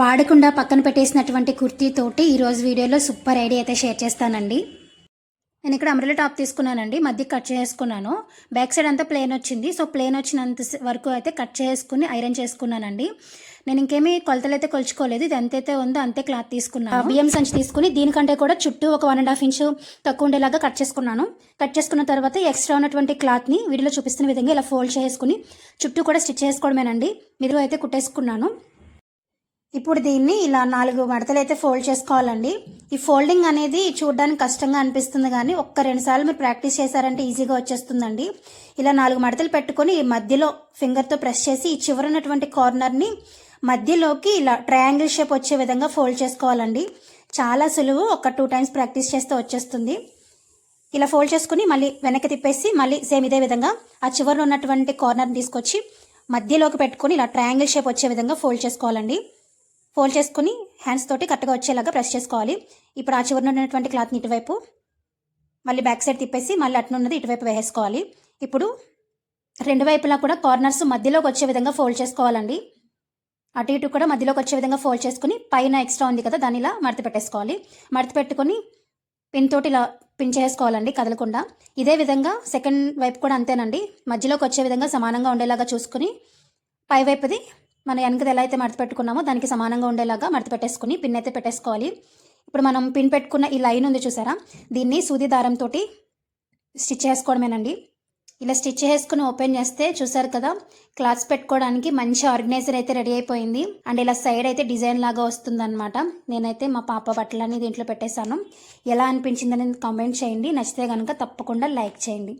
వాడకుండా పక్కన పెట్టేసినటువంటి కుర్తీ తోటి ఈరోజు వీడియోలో సూపర్ ఐడియా అయితే షేర్ చేస్తానండి. నేను ఇక్కడ అమరల టాప్ తీసుకున్నానండి. మధ్య కట్ చేసుకున్నాను. బ్యాక్ సైడ్ అంతా ప్లేన్ వచ్చింది. సో ప్లేన్ వచ్చినంత వరకు అయితే కట్ చేసుకుని ఐరన్ చేసుకున్నానండి. నేను ఇంకేమీ కొలతలు అయితే కొలుచుకోలేదు. ఇది ఎంతైతే ఉందో అంతే క్లాత్ తీసుకున్నాను. బియ్యం సంచి తీసుకుని దీనికంటే కూడా చుట్టూ ఒక వన్ అండ్ హాఫ్ ఇంచ్ తక్కువ ఉండేలాగా కట్ చేసుకున్నాను. కట్ చేసుకున్న తర్వాత ఎక్స్ట్రా ఉన్నటువంటి క్లాత్ని వీడియోలో చూపిస్తున్న విధంగా ఇలా ఫోల్డ్ చేసుకుని చుట్టూ కూడా స్టిచ్ చేసుకోవడమేనండి. మీరు అయితే కుట్టేసుకున్నాను. ఇప్పుడు దీన్ని ఇలా నాలుగు మడతలు అయితే ఫోల్డ్ చేసుకోవాలండి. ఈ ఫోల్డింగ్ అనేది చూడడానికి కష్టంగా అనిపిస్తుంది కానీ ఒక్క రెండు సార్లు మీరు ప్రాక్టీస్ చేశారంటే ఈజీగా వచ్చేస్తుందండి. ఇలా నాలుగు మడతలు పెట్టుకొని ఈ మధ్యలో ఫింగర్తో ప్రెస్ చేసి ఈ చివర ఉన్నటువంటి కార్నర్ని మధ్యలోకి ఇలా ట్రయాంగిల్ షేప్ వచ్చే విధంగా ఫోల్డ్ చేసుకోవాలండి. చాలా సులువు ఒక టూ టైమ్స్ ప్రాక్టీస్ చేస్తే వచ్చేస్తుంది. ఇలా ఫోల్డ్ చేసుకుని మళ్ళీ వెనక్కి తిప్పేసి మళ్ళీ సేమ్ ఇదే విధంగా ఆ చివరిలో ఉన్నటువంటి కార్నర్ని తీసుకొచ్చి మధ్యలోకి పెట్టుకొని ఇలా ట్రయాంగిల్ షేప్ వచ్చే విధంగా ఫోల్డ్ చేసుకోవాలండి. ఫోల్డ్ చేసుకుని హ్యాండ్స్ తోటి కరెక్ట్గా వచ్చేలాగా ప్రెస్ చేసుకోవాలి. ఇప్పుడు ఆ చివరన ఉన్నటువంటి క్లాత్ని ఇటువైపు మళ్ళీ బ్యాక్ సైడ్ తిప్పేసి మళ్ళీ అట్నున్నది ఇటువైపు వేసుకోవాలి ఇప్పుడు రెండు వైపులా కూడా కార్నర్స్ మధ్యలోకి వచ్చే విధంగా ఫోల్డ్ చేసుకోవాలండి. అటు ఇటు కూడా మధ్యలోకి వచ్చే విధంగా ఫోల్డ్ చేసుకుని పైన ఎక్స్ట్రా ఉంది కదా దాన్ని ఇలా మడత పెట్టేసుకోవాలి. మడత పెట్టుకొని పిన్ తోటి ఇలా పిన్ చేసుకోవాలండి కదలకుండా. ఇదే విధంగా సెకండ్ వైపు కూడా అంతేనండి. మధ్యలోకి వచ్చే విధంగా సమానంగా ఉండేలాగా చూసుకుని పై వైపుది మన వెనకది ఎలా అయితే మడత పెట్టుకున్నామో దానికి సమానంగా ఉండేలాగా మడత పెట్టేసుకుని పిన్ అయితే పెట్టేసుకోవాలి. ఇప్పుడు మనం పిన్ పెట్టుకున్న ఈ లైన్ ఉంది చూసారా? దీన్ని సూది దారంతో స్టిచ్ చేసుకోవడమేనండి. ఇలా స్టిచ్ చేసుకుని ఓపెన్ చేస్తే చూసారు కదా క్లాత్స్ పెట్టుకోవడానికి మంచి ఆర్గనైజర్ అయితే రెడీ అయిపోయింది. అండ్ ఇలా సైడ్ అయితే డిజైన్ లాగా వస్తుందన్నమాట. నేనైతే మా పాప బట్టలన్నీ దీంట్లో పెట్టేశాను. ఎలా అనిపించిందని కామెంట్ చేయండి. నచ్చితే కనుక తప్పకుండా లైక్ చేయండి.